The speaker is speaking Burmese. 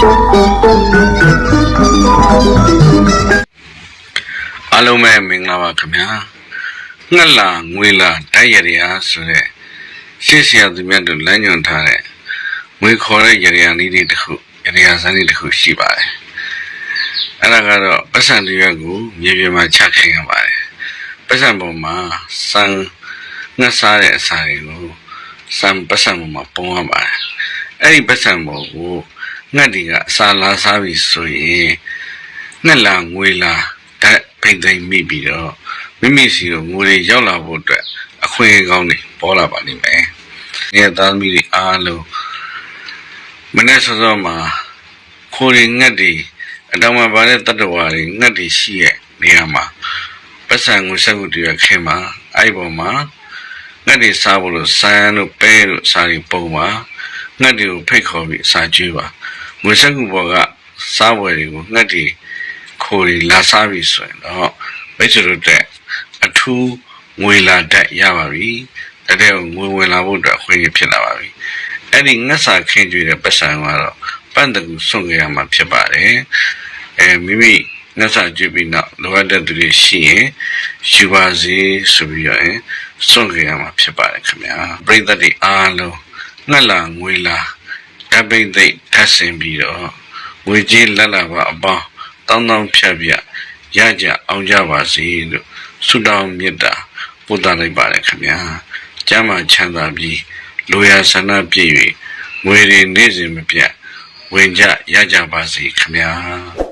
အားလုံးပဲမင်္ဂလာပါခင်ဗျာငှက်လာငွေလာတိုက်ရရဆိုတဲ့ရှေ့ဆရာသူမြတ်တို့လမ်းညွှန်ထားတဲ့ငွေခေါ်တဲ့ရရနည်းလေးတစ်ခုရရစမ်းလေးတစ်ခုရှိပါတယ်အဲ့ဒါကတော့ပတ်စံတွေရက်ကိုမြေပြင်မှာချခင်ရပါတယ်ပတ်စံပေါ်မှာစံငှက်စားတဲ့အစာတွေကိုစံပတ်စံပေါ်မှာပုံရပါတယ်အဲ့ဒီပတ်စံပေါ်ကို ငှက်တွေကအစာလာစားပြီဆိုရင်ငှက်လာငွေလာဓာတ်ဖိမ့်သိမ့်မိပြီးတော့မိမိစီကိုငွေတွေရောက်လာဖို့အတွက်အခွင့်အရေးကောင်းတွေပေါ်လာပါလိမ့်မယ်။ဒီသားသမီးတွေအားလုံးမနေ့စောစောမှာခိုးရင်ငတ်တွေအတောင်မှာပါတဲ့တတ္တဝါတွေငတ်တွေရှိရဲ့နေရာမှာပတ်စံငွေဆက်ခုတည်းရခင်မှာအဲ့ဒီပေါ်မှာငတ်တွေစားဖို့လို့ဆန်းတို့ပဲတို့စားပြီးပုံပါငတ်တွေကိုဖိတ်ခေါ်ပြီးစားကျွေးပါ ငွေဆက်ခုပေါ်ကစားပွဲတွေကိုငတ်တွေခိုးရီလာစားပြီဆိုရင်တော့မိတ်ဆွေတို့တဲ့အထူးငွေလာတတ်ရပါပြီတကယ်ငွေဝင်လာဖို့အတွက်အခွင့်အရေးဖြစ်လာပါပြီအဲ့ဒီငတ်စာခင်းကျွေးတဲ့ပတ်စံကတော့ပန့်တကူစွန့်ကြရမှာဖြစ်ပါတယ်အဲမိမိငတ်စာကျွေးပြီးနောက်လိုအပ်တဲ့သူတွေရှိရင်ယူပါစေဆိုပြီးတော့ရင်စွန့်ကြရမှာဖြစ်ပါတယ်ခင်ဗျာပြိတ္တတွေအားလုံးငတ်လာငွေလာ တပိတ်သိပ်ထပ်ဆင်ပြီးတော့ငွေကြီးလက်လာပါအပေါင်းတောင်းတောင်းဖြတ်ဖြတ်ရကြအောင်ကြပါစေလို့ဆုတောင်းမေတ္တာပို့သလိုက်ပါတယ်ခင်ဗျာကျမ်းမာချမ်းသာပြီးလိုရာဆန္ဒပြည့်၍ငွေတွေနေ့စဉ်မပြတ်ဝင်ကြရကြပါစေခင်ဗျာ